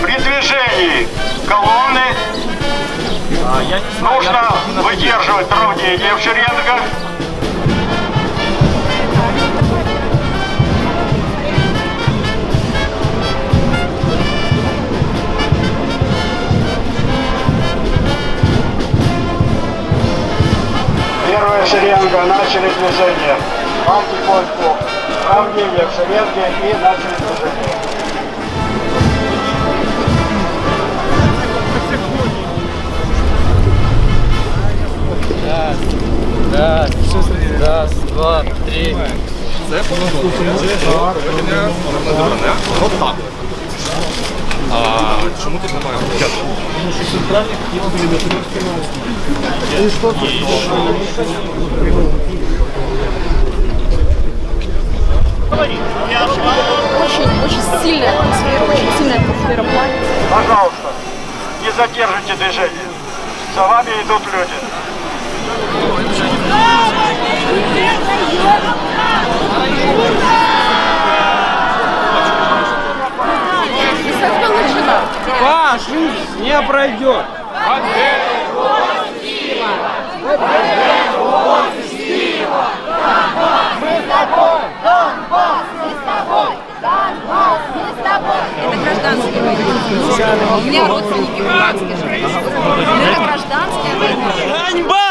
При движении колонны нужно выдерживать равнение в шеренгах. Первая шеренга, начали движение. Потихоньку равнение в шеренге и начали движение. Раз, раз, два, три. От так. А чому тут немає п'ятого? Очень, очень сильная атмосфера, очень сильная атмосфера платья. Пожалуйста, не задержите движение. За вами идут люди. Фашист не пройдет. Это У меня родственники живут. Это гражданская война.